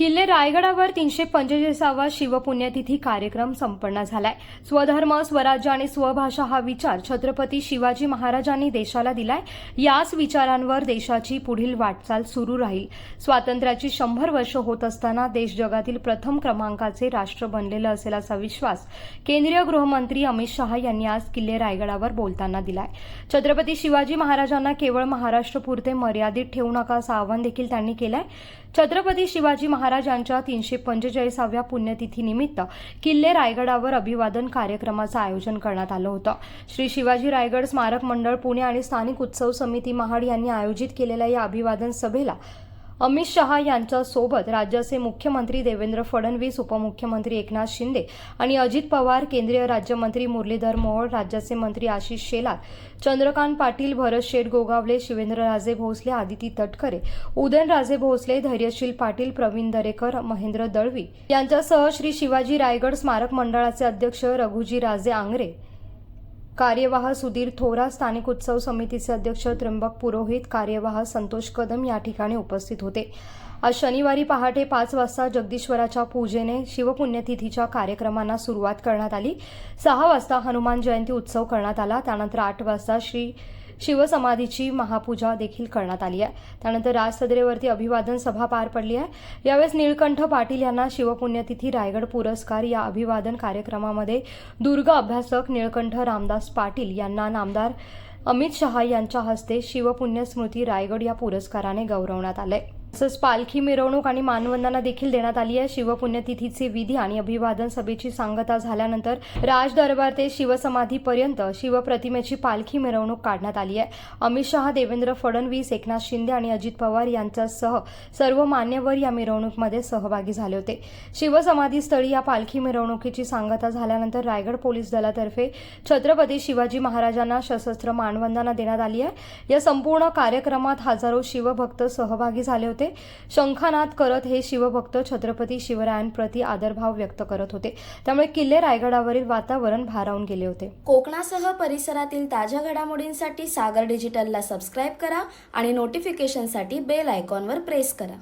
किल्ले रायगडावर तीनशे पंचेचाळीसावा शिवपुण्यतिथी कार्यक्रम संपन्न झालाय. स्वधर्म स्वराज्य आणि स्वभाषा हा विचार छत्रपती शिवाजी महाराजांनी देशाला दिलाय. याच विचारांवर देशाची पुढील वाटचाल सुरू राहील. स्वातंत्र्याची शंभर वर्ष होत असताना देश जगातील प्रथम क्रमांकाचे राष्ट्र बनलेलं असेल असा विश्वास केंद्रीय गृहमंत्री अमित शहा यांनी आज किल्ले रायगडावर बोलताना दिलाय. छत्रपती शिवाजी महाराजांना केवळ महाराष्ट्रपुरते मर्यादित ठेवू नका असं आवाहन देखील त्यांनी केलंय. छत्रपती शिवाजी महाराजांच्या तीनशे पंचेचाळीसाव्या पुण्यतिथीनिमित्त किल्ले रायगडावर अभिवादन कार्यक्रमाचं आयोजन करण्यात आलं होतं. श्री शिवाजी रायगड स्मारक मंडळ पुणे आणि स्थानिक उत्सव समिती महाड यांनी आयोजित केलेल्या या अभिवादन सभेला अमित शहा यांच्यासोबत राज्याचे मुख्यमंत्री देवेंद्र फडणवीस उपमुख्यमंत्री एकनाथ शिंदे आणि अजित पवार केंद्रीय राज्यमंत्री मुरलीधर मोहोळ राज्याचे मंत्री आशिष शेलार चंद्रकांत पाटील भरत शेठ गोगावले शिवेंद्रराजे भोसले आदिती तटकरे उदयनराजे भोसले धैर्यशील पाटील प्रवीण दरेकर महेंद्र दळवी यांच्यासह श्री शिवाजी रायगड स्मारक मंडळाचे अध्यक्ष रघुजी राजे आंग्रे कार्यवाह सुधीर थोरा स्थानिक उत्सव समितीचे अध्यक्ष त्र्यंबक पुरोहित कार्यवाह संतोष कदम या ठिकाणी उपस्थित होते. आज शनिवारी पहाटे पाच वाजता जगदीश्वराच्या पूजेने शिवपुण्यतिथीच्या कार्यक्रमांना सुरुवात करण्यात आली. सहा वाजता हनुमान जयंती उत्सव करण्यात आला. त्यानंतर आठ वाजता श्री शिवसमाधीची महापूजा देखील करण्यात आली आहे. त्यानंतर राजसदरेवरती अभिवादन सभा पार पडली आहे. यावेळेस निळकंठ पाटील यांना शिवपुण्यतिथी रायगड पुरस्कार या अभिवादन कार्यक्रमामध्ये दुर्ग अभ्यासक निळकंठ रामदास पाटील यांना नामदार अमित शहा यांच्या हस्ते शिवपुण्य स्मृती रायगड या पुरस्काराने गौरवण्यात आलंय. तसंच पालखी मिरवणूक आणि मानवंदना देखील देण्यात आली आहे. शिवपुण्यतिथीचे विधी आणि अभिवादन सभेची सांगता झाल्यानंतर राज दरबार ते शिवसमाधीपर्यंत शिवप्रतिमेची पालखी मिरवणूक काढण्यात आली आहे. अमित शहा देवेंद्र फडणवीस एकनाथ शिंदे आणि अजित पवार यांच्यासह सर्व मान्यवर या मिरवणूकमध्ये सहभागी झाले होते. शिवसमाधीस्थळी या पालखी मिरवणुकीची सांगता झाल्यानंतर रायगड पोलीस दलातर्फे छत्रपती शिवाजी महाराजांना सशस्त्र मानवंदना देण्यात आली आहे. या संपूर्ण कार्यक्रमात हजारो शिवभक्त सहभागी झाले होते. होते. शंखानाद करत हे शिवभक्त छत्रपती शिवरायांप्रती आदरभाव व्यक्त करत होते. त्यामुळे किल्ले रायगडावरील वातावरण भारावून गेले होते. कोकणासह परिसरातील ताज्या घडामोडींसाठी सागर डिजिटलला सबस्क्राईब करा आणि नोटिफिकेशनसाठी बेल आयकॉनवर प्रेस करा.